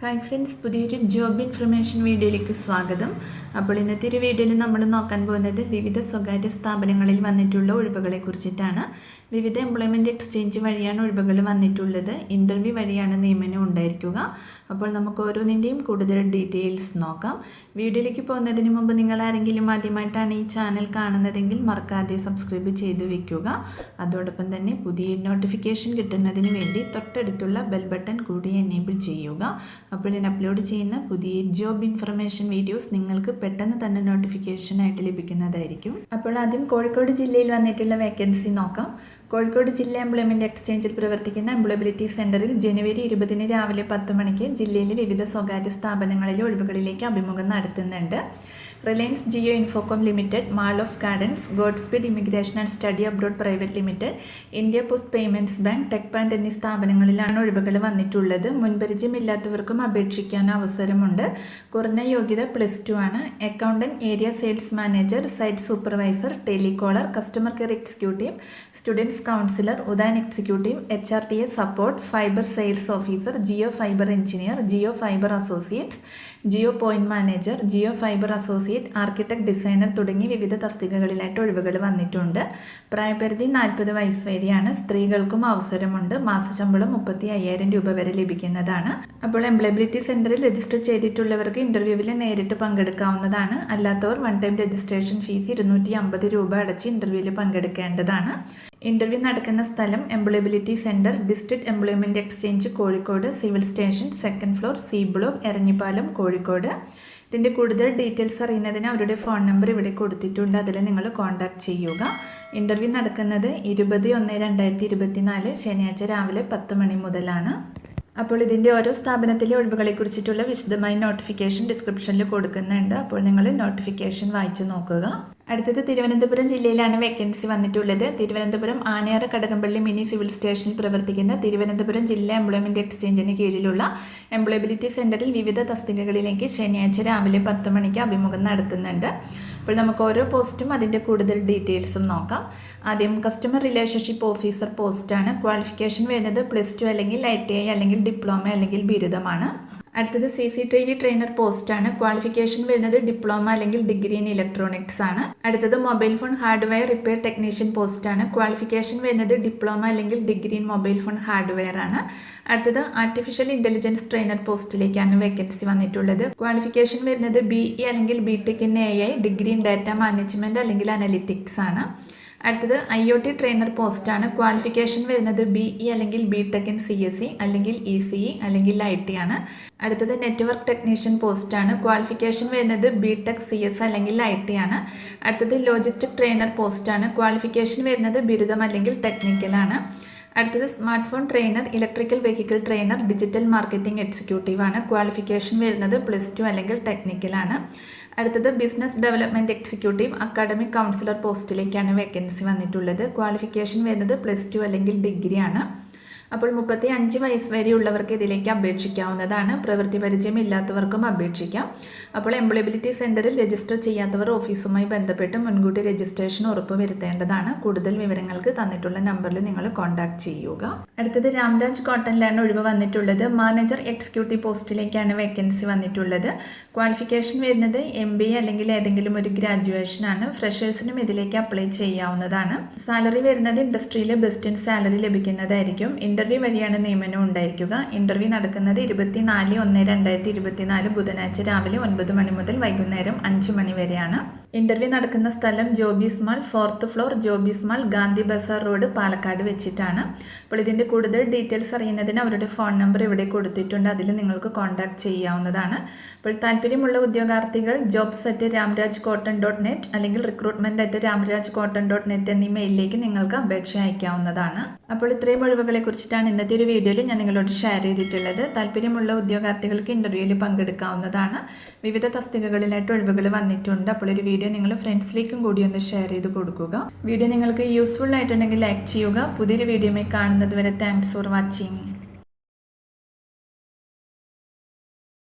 Hi friends പുതിയൊരു job information വീഡിയോയിലേക്ക് സ്വാഗതം. അപ്പോൾ ഇന്നത്തെ ഒരു വീഡിയോയിൽ നമ്മൾ നോക്കാൻ പോകുന്നത് വിവിധ സ്വകാര്യ സ്ഥാപനങ്ങളിൽ വന്നിട്ടുള്ള ഒഴിവുകളെ കുറിച്ചിട്ടാണ്. വിവിധ എംപ്ലോയ്മെന്റ് എക്സ്ചേഞ്ച് വഴിയാണ് ഒഴിവുകൾ വന്നിട്ടുള്ളത്. ഇന്റർവ്യൂ വഴിയാണ് നിയമനം ഉണ്ടായിരിക്കുക. അപ്പോൾ നമുക്ക് ഓരോന്നിന്റെയും കൂടുതൽ ഡീറ്റെയിൽസ് നോക്കാം. വീഡിയോയിലേക്ക് പോകുന്നതിന് മുമ്പ് നിങ്ങൾ ആരെങ്കിലും ആദ്യമായിട്ടാണ് ഈ ചാനൽ കാണുന്നതെങ്കിൽ മറക്കാതെ സബ്സ്ക്രൈബ് ചെയ്ത് വെക്കുക. അതോടൊപ്പം തന്നെ പുതിയ നോട്ടിഫിക്കേഷൻ കിട്ടുന്നതിന് വേണ്ടി തൊട്ടടുത്തുള്ള ബെൽ ബട്ടൺ കൂടി എനേബിൾ ചെയ്യുക. അപ്പോൾ ഞാൻ അപ്ലോഡ് ചെയ്യുന്ന പുതിയ ജോബ് ഇൻഫർമേഷൻ വീഡിയോസ് നിങ്ങൾക്ക് പെട്ടെന്ന് തന്നെ നോട്ടിഫിക്കേഷൻ ആയിട്ട് ലഭിക്കുന്നതായിരിക്കും. അപ്പോൾ ആദ്യം കോഴിക്കോട് ജില്ലയിൽ വന്നിട്ടുള്ള വേക്കൻസി നോക്കാം. കോഴിക്കോട് ജില്ലാ എംപ്ലോയ്മെന്റ് എക്സ്ചേഞ്ചിൽ പ്രവർത്തിക്കുന്ന എംപ്ലോയബിലിറ്റി സെന്ററിൽ ജനുവരി ഇരുപതിന് രാവിലെ പത്ത് മണിക്ക് ജില്ലയിലെ വിവിധ സ്വകാര്യ സ്ഥാപനങ്ങളിലെ ഒഴിവുകളിലേക്ക് അഭിമുഖം നടത്തുന്നുണ്ട്. Reliance Jio Infocomm limited mall of gardens god speed immigration and study abroad private limited India post payments bank tech pand എന്നീ സ്ഥാപനങ്ങളിലാണ് ഒഴിവുകൾ വന്നിട്ടുള്ളത്. മുൻപരിചയമില്ലാത്തവർക്കും അപേക്ഷിക്കാൻ അവസരമുണ്ട്. കുറഞ്ഞ യോഗ്യത പ്ലസ് ടു ആണ്. Accountant area sales manager site supervisor telecaller customer care executive students counsellor Udaan executive H R T A support fibre sales officer Jio fibre engineer Jio fibre associates Jio point manager Jio fibre associate architect designer തുടങ്ങി വിവിധ തസ്തികകളിലായിട്ട് ഒഴിവുകൾ വന്നിട്ടുണ്ട്. പ്രായപരിധി നാൽപ്പത് വയസ്സ് വരെയാണ്. സ്ത്രീകൾക്കും അവസരമുണ്ട്. മാസശമ്പളം മുപ്പത്തി അയ്യായിരം രൂപ വരെ ലഭിക്കുന്നതാണ്. അപ്പോൾ എംപ്ലോയബിലിറ്റി സെന്ററിൽ രജിസ്റ്റർ ചെയ്തിട്ടുള്ളവർക്ക് ഇന്റർവ്യൂവിൽ നേരിട്ട് പങ്കെടുക്കാവുന്നതാണ്. അല്ലാത്തവർ വൺ ടൈം രജിസ്ട്രേഷൻ ഫീസ് ഇരുന്നൂറ്റി അമ്പത് രൂപ അടച്ച് ഇന്റർവ്യൂവിൽ പങ്കെടുക്കേണ്ടതാണ്. ഇന്റർവ്യൂ നടക്കുന്ന സ്ഥലം employability centre district employment exchange Kozhikode civil station second floor C block Eranhipalam Kozhikode. ഇതിന്റെ കൂടുതൽ ഡീറ്റെയിൽസ് അറിയുന്നതിന് അവരുടെ ഫോൺ നമ്പർ ഇവിടെ കൊടുത്തിട്ടുണ്ട്. അതിൽ നിങ്ങൾ കോൺടാക്ട് ചെയ്യുക. ഇന്റർവ്യൂ നടക്കുന്നത് ഇരുപത് ഒന്ന് രണ്ടായിരത്തി ഇരുപത്തിനാല് ശനിയാഴ്ച രാവിലെ പത്ത് മണി മുതലാണ്. അപ്പോൾ ഇതിന്റെ ഓരോ സ്ഥാപനത്തിലെ ഒഴിവുകളെ കുറിച്ചിട്ടുള്ള വിശദമായ നോട്ടിഫിക്കേഷൻ ഡിസ്ക്രിപ്ഷനിൽ കൊടുക്കുന്നുണ്ട്. അപ്പോൾ നിങ്ങൾ നോട്ടിഫിക്കേഷൻ വായിച്ചു നോക്കുക. അടുത്തത് തിരുവനന്തപുരം ജില്ലയിലാണ് വേക്കൻസി വന്നിട്ടുള്ളത്. തിരുവനന്തപുരം ആനയാറ കടകംപള്ളി മിനി സിവിൽ സ്റ്റേഷനിൽ പ്രവർത്തിക്കുന്ന തിരുവനന്തപുരം ജില്ലാ എംപ്ലോയ്മെന്റ് എക്സ്ചേഞ്ചിന് കീഴിലുള്ള എംപ്ലോയബിലിറ്റി സെന്ററിൽ വിവിധ തസ്തികകളിലേക്ക് ശനിയാഴ്ച രാവിലെ പത്ത് മണിക്ക് അഭിമുഖം നടത്തുന്നുണ്ട്. അപ്പോൾ നമുക്ക് ഓരോ പോസ്റ്റും അതിന്റെ കൂടുതൽ ഡീറ്റെയിൽസും നോക്കാം. ആദ്യം കസ്റ്റമർ റിലേഷൻഷിപ്പ് ഓഫീസർ പോസ്റ്റാണ് ക്വാളിഫിക്കേഷൻ വരുന്നത് പ്ലസ് ടു അല്ലെങ്കിൽ ഐ ടി ഐ അല്ലെങ്കിൽ ഡിപ്ലോമ അല്ലെങ്കിൽ ബിരുദമാണ്. അടുത്തത് C C T V trainer പോസ്റ്റാണ് ക്വാളിഫിക്കേഷൻ വരുന്നത് ഡിപ്ലോമ അല്ലെങ്കിൽ ഡിഗ്രി ഇൻ ഇലക്ട്രോണിക്സ് ആണ്. അടുത്തത് mobile phone hardware repair technician post ആണ്. ക്വാളിഫിക്കേഷൻ വരുന്നത് ഡിപ്ലോമ അല്ലെങ്കിൽ degree in mobile phone hardware ആണ്. അടുത്തത് ആർട്ടിഫിഷ്യൽ ഇന്റലിജൻസ് ട്രെയിനർ പോസ്റ്റിലേക്കാണ് വേക്കൻസി വന്നിട്ടുള്ളത്. ക്വാളിഫിക്കേഷൻ വരുന്നത് ബി ഇ അല്ലെങ്കിൽ B tech in A I degree in data management അല്ലെങ്കിൽ അനലിറ്റിക്സ് ആണ്. അടുത്തത് ഐ ഒ ടി ട്രെയിനർ പോസ്റ്റാണ്. ക്വാളിഫിക്കേഷൻ വരുന്നത് ബി ഇ അല്ലെങ്കിൽ B tech in C S C അല്ലെങ്കിൽ ഇ സി ഇ അല്ലെങ്കിൽ ഐ ടി ആണ്. അടുത്തത് നെറ്റ്വർക്ക് ടെക്നീഷ്യൻ പോസ്റ്റാണ്. ക്വാളിഫിക്കേഷൻ വരുന്നത് ബി ടെക് സി എസ് അല്ലെങ്കിൽ ഐ ടി ആണ്. അടുത്തത് ലോജിസ്റ്റിക് ട്രെയിനർ പോസ്റ്റാണ്. ക്വാളിഫിക്കേഷൻ വരുന്നത് ബിരുദം അല്ലെങ്കിൽ ടെക്നിക്കലാണ് അടുത്തത് smart phone trainer electrical vehicle trainer digital marketing executive ആണ്. ക്വാളിഫിക്കേഷൻ വരുന്നത് പ്ലസ് ടു അല്ലെങ്കിൽ ടെക്നിക്കലാണ് അടുത്തത് business development executive academic counsellor പോസ്റ്റിലേക്കാണ് vacancy വന്നിട്ടുള്ളത്. ക്വാളിഫിക്കേഷൻ വരുന്നത് പ്ലസ് ടു അല്ലെങ്കിൽ ഡിഗ്രി ആണ്. അപ്പോൾ മുപ്പത്തി അഞ്ച് വയസ്സ് വരെയുള്ളവർക്ക് ഇതിലേക്ക് അപേക്ഷിക്കാവുന്നതാണ്. പ്രവൃത്തി പരിചയം ഇല്ലാത്തവർക്കും അപേക്ഷിക്കാം. അപ്പോൾ എംപ്ലോയബിലിറ്റി സെന്ററിൽ രജിസ്റ്റർ ചെയ്യാത്തവർ ഓഫീസുമായി ബന്ധപ്പെട്ട് മുൻകൂട്ടി രജിസ്ട്രേഷൻ ഉറപ്പ് വരുത്തേണ്ടതാണ് കൂടുതൽ വിവരങ്ങൾക്ക് തന്നിട്ടുള്ള നമ്പറിൽ നിങ്ങൾ കോൺടാക്ട് ചെയ്യുക. അടുത്തത് രാംരാജ് കോട്ടണിലാണ് ഒഴിവ് വന്നിട്ടുള്ളത്. മാനേജർ എക്സിക്യൂട്ടീവ് പോസ്റ്റിലേക്കാണ് വേക്കൻസി വന്നിട്ടുള്ളത്. ക്വാളിഫിക്കേഷൻ വരുന്നത് എം ബി അല്ലെങ്കിൽ ഏതെങ്കിലും ഒരു ഗ്രാജുവേഷൻ ആണ്. ഫ്രഷേഴ്സിനും ഇതിലേക്ക് അപ്ലൈ ചെയ്യാവുന്നതാണ്. സാലറി വരുന്നത് ഇൻഡസ്ട്രിയിലെ ബെസ്റ്റ് ഇൻ സാലറി ലഭിക്കുന്നതായിരിക്കും. ഇന്റർവ്യൂ വഴിയാണ് നിയമനം ഉണ്ടായിരിക്കുക. ഇന്റർവ്യൂ നടക്കുന്നത് ഇരുപത്തിനാല് ഒന്ന് രണ്ടായിരത്തി ഇരുപത്തിനാല് ബുധനാഴ്ച രാവിലെ ഒൻപത് മണി മുതൽ വൈകുന്നേരം അഞ്ച് മണി വരെയാണ്. ഇന്റർവ്യൂ നടക്കുന്ന സ്ഥലം Joby's mall fourth floor Joby's mall Gandhi Bazaar road Palakkad വെച്ചിട്ടാണ്. അപ്പോൾ ഇതിന്റെ കൂടുതൽ ഡീറ്റെയിൽസ് അറിയുന്നതിന് അവരുടെ ഫോൺ നമ്പർ ഇവിടെ കൊടുത്തിട്ടുണ്ട്. അതിൽ നിങ്ങൾക്ക് കോൺടാക്ട് ചെയ്യാവുന്നതാണ്. അപ്പോൾ താല്പര്യമുള്ള ഉദ്യോഗാർത്ഥികൾ jobs at Ramraj cotton dot net അല്ലെങ്കിൽ recruitment at Ramraj cotton dot net എന്നീ മെയിലിലേക്ക് നിങ്ങൾക്ക് അപേക്ഷ അയക്കാവുന്നതാണ്. അപ്പോൾ ഇത്രയും ഒഴിവുകളെ കുറിച്ചിട്ടാണ് ഇന്നത്തെ ഒരു വീഡിയോയിൽ ഞാൻ നിങ്ങളോട് ഷെയർ ചെയ്തിട്ടുള്ളത്. താല്പര്യമുള്ള ഉദ്യോഗാർത്ഥികൾക്ക് ഇന്റർവ്യൂവിൽ പങ്കെടുക്കാവുന്നതാണ്. വിവിധ തസ്തികകളിലായിട്ട് ഒഴിവുകൾ വന്നിട്ടുണ്ട്. അപ്പോൾ ഒരു വീഡിയോ നിങ്ങൾ ഫ്രണ്ട്സിലേക്കും കൂടി ഒന്ന് ഷെയർ ചെയ്ത് കൊടുക്കുക. വീഡിയോ നിങ്ങൾക്ക് യൂസ്ഫുൾ ആയിട്ടുണ്ടെങ്കിൽ ലൈക്ക് ചെയ്യുക. പുതിയൊരു വീഡിയോ കാണുന്നത് വരെ താങ്ക്സ് ഫോർ വാച്ചിങ്